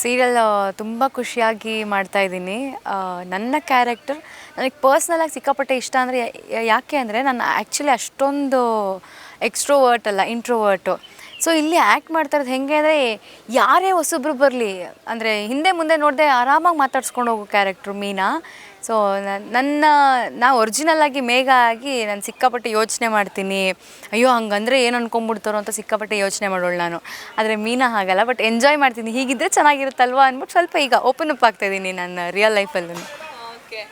Serial ತುಂಬ ಖುಷಿಯಾಗಿ ಮಾಡ್ತಾ ಇದ್ದೀನಿ. ನನ್ನ ಕ್ಯಾರೆಕ್ಟರ್ ನನಗೆ ಪರ್ಸ್ನಲಾಗಿ ಸಿಕ್ಕಾಪಟ್ಟೆ ಇಷ್ಟ ಅಂದರೆ ಯಾಕೆ ಅಂದರೆ, ನಾನು ಆ್ಯಕ್ಚುಲಿ ಅಷ್ಟೊಂದು ಎಕ್ಸ್ಟ್ರೋವರ್ಟ್ ಅಲ್ಲ ಇಂಟ್ರೋವರ್ಟು ಸೊ ಇಲ್ಲಿ ಆ್ಯಕ್ಟ್ ಮಾಡ್ತಾ ಇರೋದು ಹೆಂಗೆ ಅಂದರೆ ಯಾರೇ ಹೊಸಬ್ರು ಬರಲಿ, ಅಂದರೆ ಹಿಂದೆ ಮುಂದೆ ನೋಡದೆ ಆರಾಮಾಗಿ ಮಾತಾಡ್ಸ್ಕೊಂಡು ಹೋಗೋ ಕ್ಯಾರೆಕ್ಟ್ರು ಮೀನಾ. ಸೊ ನನ್ನ, ನಾ ಒರಿಜಿನಲ್ ಆಗಿ ಮೇಘ ಆಗಿ ನಾನು ಸಿಕ್ಕಾಪಟ್ಟೆ ಯೋಚನೆ ಮಾಡ್ತೀನಿ. ಅಯ್ಯೋ, ಹಂಗಂದರೆ ಏನು ಅನ್ಕೊಂಬಿಡ್ತಾರೋ ಅಂತ ಸಿಕ್ಕಾಪಟ್ಟೆ ಯೋಚನೆ ಮಾಡೋಳು ನಾನು. ಆದರೆ ಮೀನಾ ಹಾಗಲ್ಲ ಬಟ್ ಎಂಜಾಯ್ ಮಾಡ್ತೀನಿ. ಹೀಗಿದ್ರೆ ಚೆನ್ನಾಗಿರುತ್ತಲ್ವ ಅಂದ್ಬಿಟ್ಟು ಸ್ವಲ್ಪ ಈಗ ಓಪನ್ ಅಪ್ ಆಗ್ತಾ ಇದ್ದೀನಿ ನನ್ನ ರಿಯಲ್ ಲೈಫಲ್ಲೂ ಓಕೆ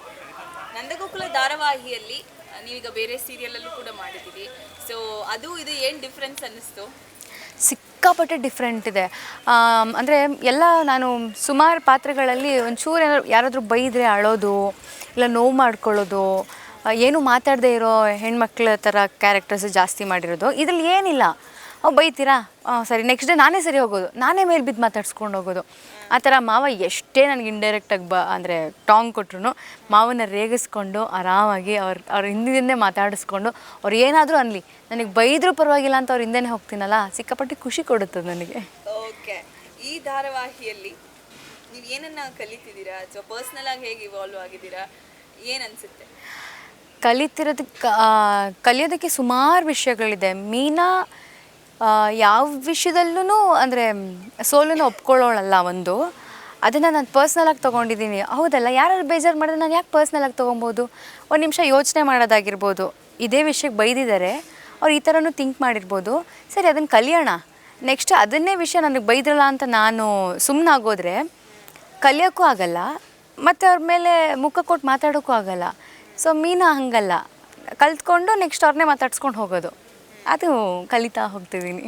ನಂದಗೋಕುಲ ಧಾರಾವಾಹಿಯಲ್ಲಿ, ನೀವೀಗ ಬೇರೆ ಸೀರಿಯಲಲ್ಲೂ ಕೂಡ ಮಾಡಿದ್ದೀರಿ. ಸೊ ಅದು, ಇದು ಏನು ಡಿಫ್ರೆನ್ಸ್ ಅನ್ನಿಸ್ತು? ಸಿಕ್ಕಾಪಟ್ಟೆ ಡಿಫ್ರೆಂಟ್ ಇದೆ. ಅಂದರೆ ಎಲ್ಲ ನಾನು ಸುಮಾರು ಪಾತ್ರೆಗಳಲ್ಲಿ ಒಂಚೂರು ಏನಾದ್ರು ಯಾರಾದರೂ ಬೈದರೆ ಅಳೋದು, ಇಲ್ಲ ನೋವು ಮಾಡ್ಕೊಳ್ಳೋದು ಏನು ಮಾತಾಡದೇ ಇರೋ ಹೆಣ್ಮಕ್ಳ ಥರ ಕ್ಯಾರೆಕ್ಟರ್ಸ್ ಜಾಸ್ತಿ ಮಾಡಿರೋದು, ಇದ್ರಲ್ಲಿ ಏನಿಲ್ಲ. ಅವು ಬೈತೀರಾ? ಸರಿ ನೆಕ್ಸ್ಟ್ ಡೇ ನಾನೇ ಸರಿ ಹೋಗೋದು. ನಾನೇ ಮೇಲೆ ಬಿದ್ದು ಮಾತಾಡ್ಸ್ಕೊಂಡು ಹೋಗೋದು. ಆ ಥರ ಮಾವ ಎಷ್ಟೇ ನನಗೆ ಇಂಡೈರೆಕ್ಟಾಗಿ ಬ ಅಂದರೆ ಟಾಂಗ್ ಕೊಟ್ರು ಮಾವನ ರೇಗಿಸ್ಕೊಂಡು ಆರಾಮಾಗಿ ಅವ್ರ ಅವ್ರ ಹಿಂದಿನಿಂದೇ ಮಾತಾಡಿಸ್ಕೊಂಡು ಅವ್ರು ಏನಾದರೂ ಅನ್ನಲಿ ನನಗೆ ಬೈದರೂ ಪರವಾಗಿಲ್ಲ ಅಂತ ಅವ್ರ ಹಿಂದೆನೇ ಹೋಗ್ತೀನಲ್ಲ ಸಿಕ್ಕಾಪಟ್ಟೆ ಖುಷಿ ಕೊಡುತ್ತೆ ನನಗೆ. ಓಕೆ. ಈ ಧಾರಾವಾಹಿಯಲ್ಲಿ ನೀವು ಏನನ್ನ ಕಲಿತಿದ್ದೀರಾ? ಅಥವಾ ಪರ್ಸ್ನಲ್ ಆಗಿ ಹೇಗೆ ಇವಾಲ್ವ್ ಆಗಿದ್ದೀರಾ? ಏನು ಅನ್ಸುತ್ತೆ? ಕಲಿತಿರೋದಕ್ಕೆ ಕಲಿಯೋದಕ್ಕೆ ಸುಮಾರು ವಿಷಯಗಳಿದೆ. ಮೀನಾ ಯಾವ ವಿಷಯದಲ್ಲೂ ಅಂದರೆ ಸೋಲನ್ನು ಒಪ್ಕೊಳ್ಳೋಳಲ್ಲ ಒಂದು. ಅದನ್ನು ನಾನು ಪರ್ಸ್ನಲಾಗಿ ತೊಗೊಂಡಿದ್ದೀನಿ ಹೌದಲ್ಲ ಯಾರು ಬೇಜಾರು ಮಾಡಿದ್ರೆ ನಾನು ಯಾಕೆ ಪರ್ಸ್ನಲಾಗಿ ತೊಗೊಬೋದು? ಒಂದು ನಿಮಿಷ ಯೋಚನೆ ಮಾಡೋದಾಗಿರ್ಬೋದು. ಇದೇ ವಿಷಯಕ್ಕೆ ಬೈದಿದ್ದಾರೆ ಅವ್ರು ಈ ಥರನೂ ಥಿಂಕ್ ಮಾಡಿರ್ಬೋದು. ಸರಿ ಅದನ್ನು ಕಲಿಯೋಣ. ನೆಕ್ಸ್ಟ್ ಅದನ್ನೇ ವಿಷಯ ನನಗೆ ಬೈದ್ರಲ್ಲ ಅಂತ ನಾನು ಸುಮ್ಮನಾಗೋದ್ರೆ ಕಲಿಯೋಕ್ಕೂ ಆಗಲ್ಲ, ಮತ್ತು ಅವ್ರ ಮೇಲೆ ಮುಖ ಕೊಟ್ಟು ಮಾತಾಡೋಕ್ಕೂ ಆಗಲ್ಲ. ಸೊ ಮೀನಾ ಹಂಗಲ್ಲ. ಕಲ್ತ್ಕೊಂಡು ನೆಕ್ಸ್ಟ್ ಅವ್ರನ್ನೇ ಮಾತಾಡ್ಸ್ಕೊಂಡು ಹೋಗೋದು. ಅದು ಕಲಿತಾ ಹೋಗ್ತಿದ್ದೀನಿ.